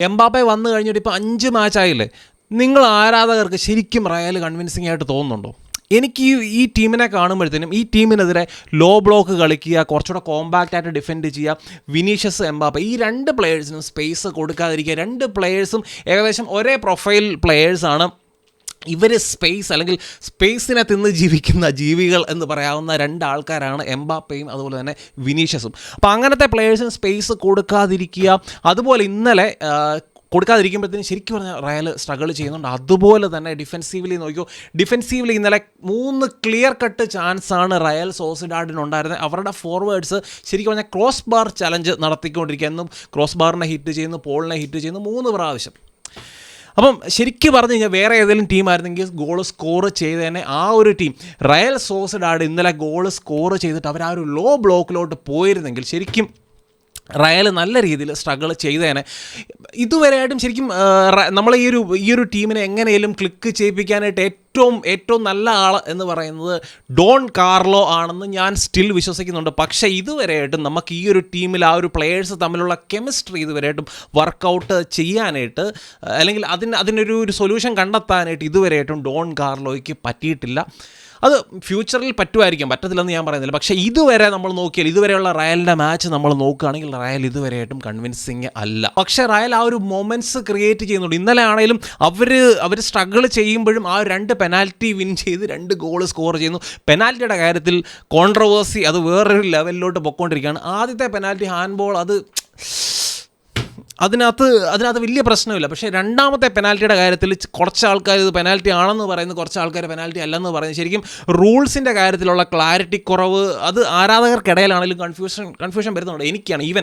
Mbappe വന്നു കഴിഞ്ഞിട്ട് ഇപ്പോൾ അഞ്ച് മാച്ച് ആയില്ലേ? നിങ്ങൾ ആരാധകർക്ക് ശരിക്കും റയൽ കൺവിൻസിംഗ് ആയിട്ട് തോന്നുന്നുണ്ടോ? എനിക്ക് ഈ ടീമിനെ കാണുമ്പോഴത്തേനും ഈ ടീമിനെതിരെ ലോ ബ്ലോക്ക് കളിക്കുക കുറച്ചുകൂടെ കോമ്പാക്റ്റ് ആയിട്ട് ഡിഫെൻഡ് ചെയ്യുക വിനീഷ്യസ് എംബാപ്പ ഈ രണ്ട് പ്ലെയേഴ്സിനും സ്പേസ് കൊടുക്കാതിരിക്കുക രണ്ട് പ്ലെയേഴ്സും ഏകദേശം ഒരേ പ്രൊഫൈൽ പ്ലെയേഴ്സാണ് ഇവർ സ്പേസ് അല്ലെങ്കിൽ സ്പേസിനെ തിന്ന് ജീവിക്കുന്ന ജീവികൾ എന്ന് പറയാവുന്ന രണ്ട് ആൾക്കാരാണ് എംബാപ്പയും അതുപോലെ തന്നെ വിനീഷ്യസും. അപ്പോൾ അങ്ങനത്തെ പ്ലേയേഴ്സിന് സ്പേസ് കൊടുക്കാതിരിക്കുക. അതുപോലെ ഇന്നലെ കൊടുക്കാതിരിക്കുമ്പോഴത്തേന് ശരിക്കും പറഞ്ഞാൽ റയൽ സ്ട്രഗിൾ ചെയ്യുന്നുണ്ട്. അതുപോലെ തന്നെ ഡിഫെൻസീവ്ലി നോക്കിയോ ഡിഫെൻസീവ്ലി ഇന്നലെ മൂന്ന് ക്ലിയർ കട്ട് ചാൻസ് ആണ് റയൽ സോസിഡാഡിനുണ്ടായിരുന്നത് അവരുടെ ഫോർവേഡ്സ് ശരിക്കും പറഞ്ഞാൽ ക്രോസ് ബാർ ചലഞ്ച് നടത്തിക്കൊണ്ടിരിക്കുക. എന്നും ക്രോസ് ബാറിനെ ഹിറ്റ് ചെയ്യുന്നു പോളിനെ ഹിറ്റ് ചെയ്യുന്നു മൂന്ന് പ്രാവശ്യം. അപ്പം ശരിക്കും പറഞ്ഞു കഴിഞ്ഞാൽ വേറെ ഏതെങ്കിലും ടീം ആയിരുന്നെങ്കിൽ ഗോൾ സ്കോർ ചെയ്തതന്നെ ആ ഒരു ടീം റയൽ സോസിഡാഡ് ഇന്നലെ ഗോൾ സ്കോർ ചെയ്തിട്ട് അവർ ആ ഒരു ലോ ബ്ലോക്കിലോട്ട് പോയിരുന്നെങ്കിൽ ശരിക്കും റയൽ നല്ല രീതിയിൽ സ്ട്രഗിൾ ചെയ്തേനെ. ഇതുവരെയായിട്ടും ശരിക്കും നമ്മളെ ഈ ഒരു ഈ ഒരു ടീമിനെ എങ്ങനെയും ക്ലിക്ക് ചെയ്യിപ്പിക്കാനായിട്ട് ഏറ്റവും ഏറ്റവും നല്ല ആൾ എന്ന് പറയുന്നത് ഡോൺ കാർലോ ആണെന്ന് ഞാൻ സ്റ്റിൽ വിശ്വസിക്കുന്നുണ്ട്. പക്ഷേ ഇതുവരെയായിട്ടും നമുക്ക് ഈ ഒരു ടീമിൽ ആ ഒരു പ്ലെയേഴ്സ് തമ്മിലുള്ള കെമിസ്ട്രി ഇതുവരെയായിട്ടും വർക്കൗട്ട് ചെയ്യാനായിട്ട് അല്ലെങ്കിൽ അതിന് അതിനൊരു ഒരു സൊല്യൂഷൻ കണ്ടെത്താനായിട്ട് ഇതുവരെയായിട്ടും ഡോൺ കാർലോയ്ക്ക് പറ്റിയിട്ടില്ല. അത് ഫ്യൂച്ചറിൽ പറ്റുമായിരിക്കും. പറ്റത്തില്ലെന്ന് ഞാൻ പറയുന്നില്ല. പക്ഷേ ഇതുവരെ നമ്മൾ നോക്കിയാൽ ഇതുവരെയുള്ള റയലിന്റെ മാച്ച് നമ്മൾ നോക്കുകയാണെങ്കിൽ റയൽ ഇതുവരെയായിട്ടും കൺവിൻസിങ് അല്ല. പക്ഷേ റയൽ ആ ഒരു മൊമെന്റ്സ് ക്രിയേറ്റ് ചെയ്യുന്നുണ്ട്. ഇന്നലെ ആണെങ്കിലും അവർ അവർ സ്ട്രഗിൾ ചെയ്യുമ്പോഴും ആ രണ്ട് പെനാൽറ്റി വിൻ ചെയ്ത് രണ്ട് ഗോൾ സ്കോർ ചെയ്യുന്നു. പെനാൽറ്റിയുടെ കാര്യത്തിൽ കോൺട്രവേഴ്സി അത് വേറൊരു ലെവലിലോട്ട് പൊക്കോണ്ടിരിക്കുകയാണ്. ആദ്യത്തെ പെനാൽറ്റി ഹാൻഡ് ബോൾ അത് അതിനകത്ത് അതിനകത്ത് വലിയ പ്രശ്നമില്ല. പക്ഷേ രണ്ടാമത്തെ പെനാൽറ്റിയുടെ കാര്യത്തിൽ കുറച്ച് ആൾക്കാർ ഇത് പെനാൽറ്റി ആണെന്ന് പറയുന്നു കുറച്ച് ആൾക്കാർ പെനാൽറ്റി അല്ലെന്ന് പറയുന്നു ശരിക്കും റൂൾസിന്റെ കാര്യത്തിലുള്ള ക്ലാരിറ്റി കുറവ് അത് ആരാധകർക്കിടയിലാണെങ്കിലും കൺഫ്യൂഷൻ കൺഫ്യൂഷൻ വരുന്നുണ്ട്. എനിക്കാണ് ഈവൻ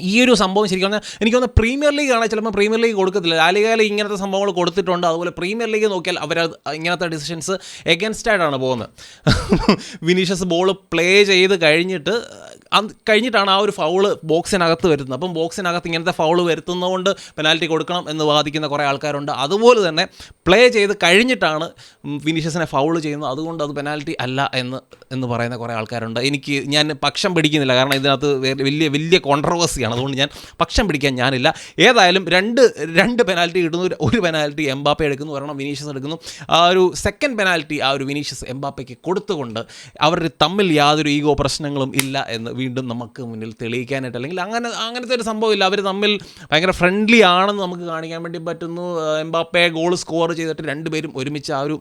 ഈ ഒരു സംഭവം ശരിക്കും പറഞ്ഞാൽ എനിക്ക് തോന്നുന്നു പ്രീമിയർ ലീഗ് ആണ് ചിലപ്പോൾ പ്രീമിയർ ലീഗ് കൊടുക്കത്തില്ല. ലാലികയിൽ ഇങ്ങനത്തെ സംഭവങ്ങൾ കൊടുത്തിട്ടുണ്ട്. അതുപോലെ പ്രീമിയർ ലീഗ് നോക്കിയാൽ അവർ ഇങ്ങനത്തെ ഡിസിഷൻസ് എഗൻസ്റ്റ് ആയിട്ടാണ് പോകുന്നത്. വിനീഷ്യസ് ബോൾ പ്ലേ ചെയ്ത് കഴിഞ്ഞിട്ട് കഴിഞ്ഞിട്ടാണ് ആ ഒരു ഫൗൾ ബോക്സിനകത്ത് വരുന്നത്. അപ്പം ബോക്സിനകത്ത് ഇങ്ങനത്തെ ഫൗൾ വരുത്തുന്നതുകൊണ്ട് പെനാൽറ്റി കൊടുക്കണം എന്ന് വാദിക്കുന്ന കുറേ ആൾക്കാരുണ്ട്. അതുപോലെ തന്നെ പ്ലേ ചെയ്ത് കഴിഞ്ഞിട്ടാണ് വിനീഷ്യസിനെ ഫൗൾ ചെയ്യുന്നത്. അതുകൊണ്ട് അത് പെനാൽറ്റി അല്ല എന്ന് എന്ന് പറയുന്ന കുറേ ആൾക്കാരുണ്ട്. എനിക്ക് ഞാൻ പക്ഷം പിടിക്കുന്നില്ല. കാരണം ഇതിനകത്ത് വലിയ വലിയ കോൺട്രവേഴ്സിയാണ് അതുകൊണ്ട് ഞാൻ പക്ഷം പിടിക്കാൻ ഞാനില്ല. ഏതായാലും രണ്ട് രണ്ട് പെനാൽറ്റി കിട്ടുന്നു. ഒരു- പെനാൽറ്റി എംബാപ്പെ എടുക്കുന്നു. ഒരെണ്ണം വിനീഷ്യസ് എടുക്കുന്നു. ആ ഒരു സെക്കൻഡ് പെനാൽറ്റി ആ ഒരു വിനീഷ്യസ് എംബാപ്പയ്ക്ക് കൊടുത്തുകൊണ്ട് അവർ തമ്മിൽ യാതൊരു ഈഗോ പ്രശ്നങ്ങളും ഇല്ല എന്ന് വീണ്ടും നമുക്ക് മുന്നിൽ തെളിയിക്കാനായിട്ട് അല്ലെങ്കിൽ അങ്ങനെ അങ്ങനത്തെ ഒരു സംഭവമില്ല അവർ തമ്മിൽ ഭയങ്കര ഫ്രണ്ട്ലി ആണെന്ന് നമുക്ക് കാണിക്കാൻ വേണ്ടി പറ്റുന്നു. എംബാപ്പയെ എംബാപ്പെ ഗോൾ സ്കോർ ചെയ്തിട്ട് രണ്ടുപേരും ഒരുമിച്ച് ആ ഒരു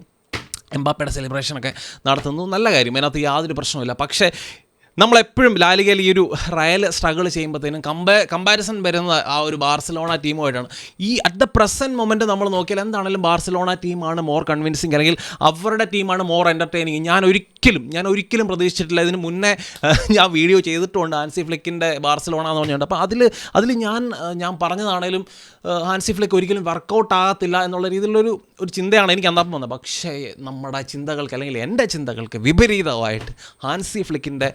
എംബാപ്പയുടെ സെലിബ്രേഷനൊക്കെ നടത്തുന്നു. നല്ല കാര്യം. അതിനകത്ത് യാതൊരു പ്രശ്നമില്ല പക്ഷേ നമ്മളെപ്പോഴും ലാലികയിൽ ഈ ഒരു റയൽ സ്ട്രഗിൾ ചെയ്യുമ്പോഴത്തേനും കമ്പേ കമ്പാരിസൺ വരുന്നത് ആ ഒരു ബാർസലോണ ടീമുമായിട്ടാണ്. ഈ അറ്റ് ദ പ്രസന്റ് മൊമെന്റ് നമ്മൾ നോക്കിയാൽ എന്താണെങ്കിലും ബാർസലോണ ടീമാണ് മോർ കൺവിൻസിങ് അല്ലെങ്കിൽ അവരുടെ ടീമാണ് മോർ എന്റർടൈനിങ് ഞാൻ ഒരിക്കലും ഞാൻ ഒരിക്കലും പ്രതീക്ഷിച്ചിട്ടില്ല. ഇതിന് മുന്നേ ഞാൻ വീഡിയോ ചെയ്തിട്ടുണ്ട് ഹാൻസി ഫ്ലിക്കിന്റെ ബാർസലോണ എന്ന് പറഞ്ഞിട്ടുണ്ട് അപ്പോൾ അതിൽ അതിൽ ഞാൻ ഞാൻ പറഞ്ഞതാണേലും ഹാൻസി ഫ്ലിക്ക് ഒരിക്കലും വർക്കൗട്ട് ആകത്തില്ല എന്നുള്ള രീതിയിലുള്ളൊരു ഒരു ചിന്തയാണ് എനിക്ക് അന്നപ്പം വന്നത്. പക്ഷേ നമ്മുടെ ചിന്തകൾക്ക് അല്ലെങ്കിൽ എന്റെ ചിന്തകൾക്ക് വിപരീതമായിട്ട് ഹാൻസി ഫ്ലിക്കിന്റെ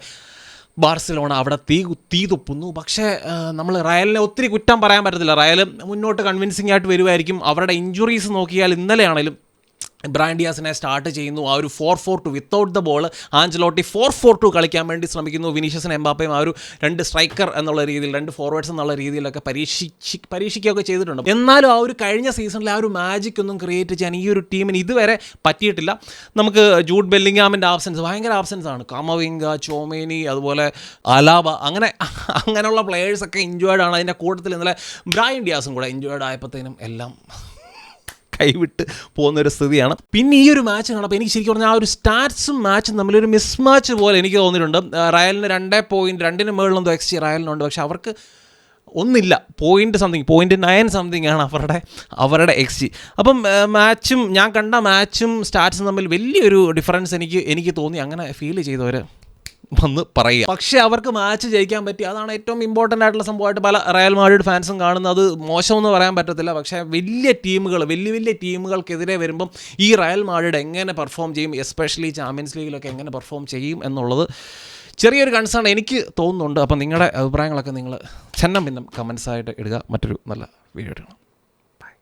ബാർസലോണ അവിടെ തീ തീ തുപ്പുന്നു. പക്ഷേ നമ്മൾ റയലിനെ ഒത്തിരി കുറ്റം പറയാൻ പറ്റത്തില്ല. റയൽ മുന്നോട്ട് കൺവിൻസിംഗ് ആയിട്ട് വരുമായിരിക്കും അവരുടെ ഇഞ്ചുറീസ് നോക്കിയാൽ ഇന്നലെയാണേലും ബ്രാൻഡിയാസിനെ സ്റ്റാർട്ട് ചെയ്യുന്നു. ആ ഒരു four four two without the ball Ancelotti four four two കളിക്കാൻ വേണ്ടി ശ്രമിക്കുന്നു. വിനീഷ്യസിന് എംബാപ്പയും ആ ഒരു രണ്ട് സ്ട്രൈക്കർ എന്നുള്ള രീതിയിൽ രണ്ട് ഫോർവേഡ്സ് എന്നുള്ള രീതിയിലൊക്കെ പരീക്ഷിച്ച് പരീക്ഷിക്കുകയൊക്കെ ചെയ്തിട്ടുണ്ട്. എന്നാലും ആ ഒരു കഴിഞ്ഞ സീസണിൽ ആ ഒരു മാജിക് ഒന്നും ക്രിയേറ്റ് ചെയ്യാൻ ഈ ഒരു ടീമിന് ഇതുവരെ പറ്റിയിട്ടില്ല. നമുക്ക് ജൂഡ് ബെല്ലിംഗാമിന്റെ ആബ്സെൻസ് ഭയങ്കര ആബ്സെൻസ് ആണ്. കാമവിംഗ ചോമേനി അതുപോലെ അലാബ അങ്ങനെ അങ്ങനെയുള്ള പ്ലെയേഴ്സൊക്കെ ഇൻജോയ്ഡ് ആണ്. അതിന്റെ കൂട്ടത്തിൽ ഇന്നലെ ബ്രായൻ ഡിയാസും കൂടെ ഇൻജോയ്ഡ് ആയപ്പോഴത്തേനും എല്ലാം കൈവിട്ട് പോകുന്ന ഒരു സ്ഥിതിയാണ്. പിന്നെ ഈ ഒരു മാച്ച് കണ്ടപ്പോൾ എനിക്ക് ശരിക്കും പറഞ്ഞാൽ ആ ഒരു സ്റ്റാറ്റ്സും മാച്ചും തമ്മിലൊരു മിസ് മാച്ച് പോലെ എനിക്ക് തോന്നിയിട്ടുണ്ട്. റയലിന് രണ്ടേ പോയിന്റ് രണ്ടിന് മുകളിലെന്തോ എക്സ് ജി റയലിനുണ്ട്. പക്ഷെ അവർക്ക് ഒന്നില്ല. Point something point nine something ആണ് അവരുടെ അവരുടെ എക്സ് ജി അപ്പം മാച്ചും ഞാൻ കണ്ട മാച്ചും സ്റ്റാറ്റ്സും തമ്മിൽ വലിയൊരു ഡിഫറൻസ് എനിക്ക് എനിക്ക് തോന്നി. അങ്ങനെ ഫീൽ ചെയ്തവർ വന്ന് പറയുക. പക്ഷേ അവർക്ക് മാച്ച് ജയിക്കാൻ പറ്റി. അതാണ് ഏറ്റവും ഇമ്പോർട്ടന്റ് ആയിട്ടുള്ള സംഭവമായിട്ട് പല റയൽ മാഡ്രിഡ് ഫാൻസും കാണുന്നത്. അത് മോശമെന്ന് പറയാൻ പറ്റത്തില്ല. പക്ഷേ വലിയ ടീമുകൾ വലിയ വലിയ ടീമുകൾക്കെതിരെ വരുമ്പം ഈ റയൽ മാഡ്രിഡ് എങ്ങനെ പെർഫോം ചെയ്യും? എസ്പെഷ്യലി ചാമ്പ്യൻസ് ലീഗിലൊക്കെ എങ്ങനെ പെർഫോം ചെയ്യും എന്നുള്ളത് ചെറിയൊരു കൺസേൺ എനിക്ക് തോന്നുന്നുണ്ട്. അപ്പം നിങ്ങളുടെ അഭിപ്രായങ്ങളൊക്കെ നിങ്ങൾ ചെന്നം ഭിന്നം കമൻസായിട്ട് ഇടുക. മറ്റൊരു നല്ല വീഡിയോ